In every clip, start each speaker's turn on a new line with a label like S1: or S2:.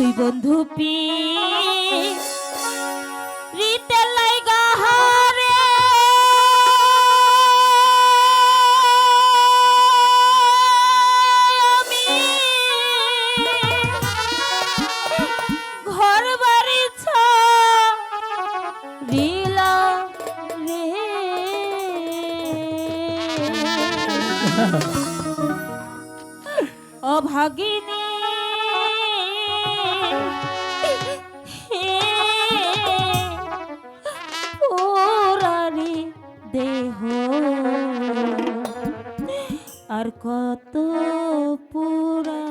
S1: দুই বন্ধু পি রীতের লাই আমি ঘর বাড়ি রিলা রে। অভাগিনী আর কত পুরা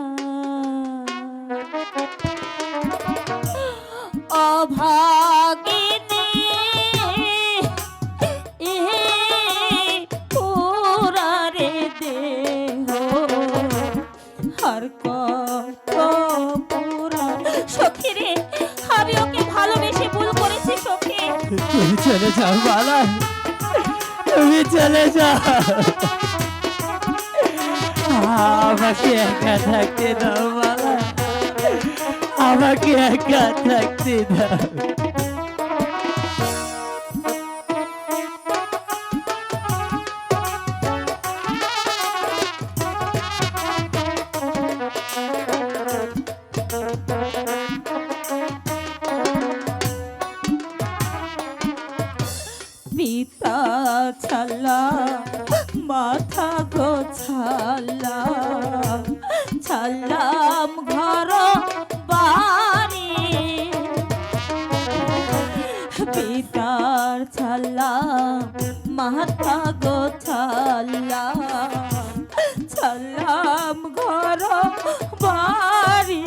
S1: রে, আমি ওকে ভালোবেসে ভুল করেছি সখী।
S2: তুমি চলে যাও মালা তুমি চলে যাও। আমাকে একা থাকতে দাও মালা আমাকে একা থাকতে দাও।
S1: ছালা মাথা গোছালা ছালাম ঘর বাড়ি। পিতার ছালা মাথা গোছালা ছালাম ঘর বাড়ি।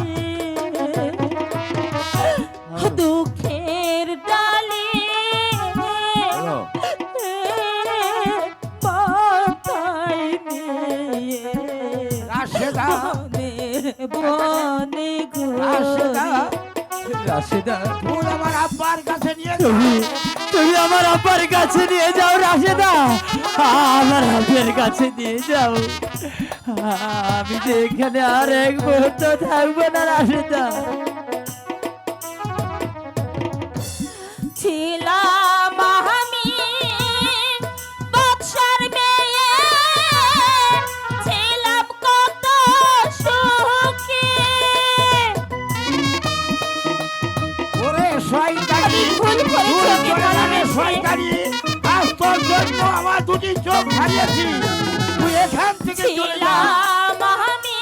S3: ফুল আমার আব্বার কাছে নিয়ে
S2: তুমি তুমি আমার আব্বার কাছে নিয়ে যাও রাশেদা। আমার আব্বের কাছে নিয়ে যাও। আমি যে এখানে আর এক মুহূর্ত থাকব না রাশেদা।
S1: ভালোবেসে।
S3: আজ তোর জন্য আমার দুটি চোখ হারিয়েছি। তুই এখান থেকে চলে যা।
S1: ছিলাম আমি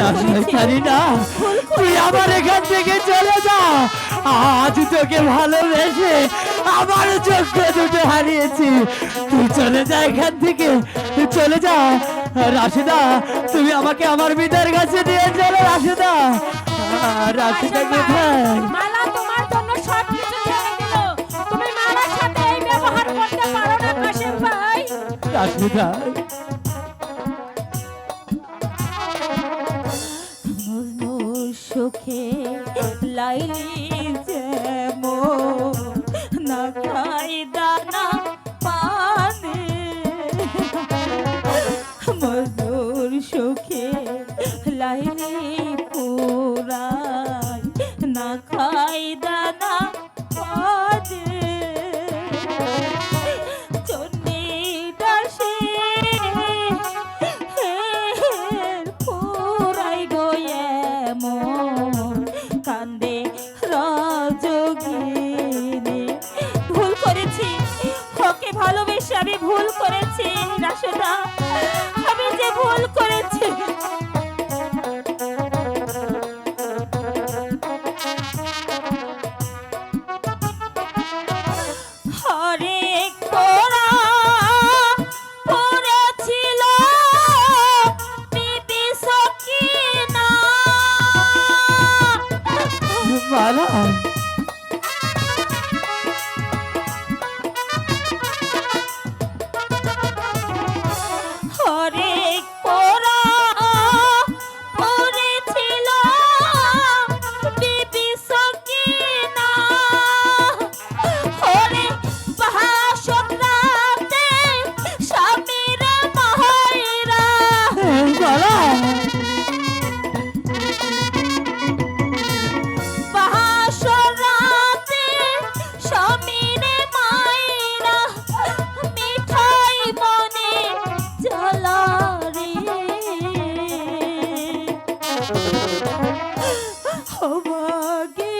S2: না শয়তানি না তুই আবার এখান থেকে চলে যা। আজ তোকে ভালোবেসে আমার চোখ দুটো হারিয়েছি। তুই চলে যা এখান থেকে। তুই চলে যা। রাশিদা তুমি আমাকে আমার বিদার কাছে নিয়ে চলো রাশিদা। রাশিদা কোথায়?
S1: মালা তোমার জন্য সব কিছু ছেড়ে দিল। তুমি মালার সাথে এই ব্যবহার করতে পারো না কাশেম ভাই।
S2: রাশিদা
S1: সুখে লাইলি যেমো না খাই দানা পানে। মজনুর সুখে লাইলি পুরাই না খাই দানা পানে। যোগিনী ভুল করেছি। ওকে ভালোবেসে আমি ভুল করেছি রাসদা আমি যে ভুল করেছি ভোগে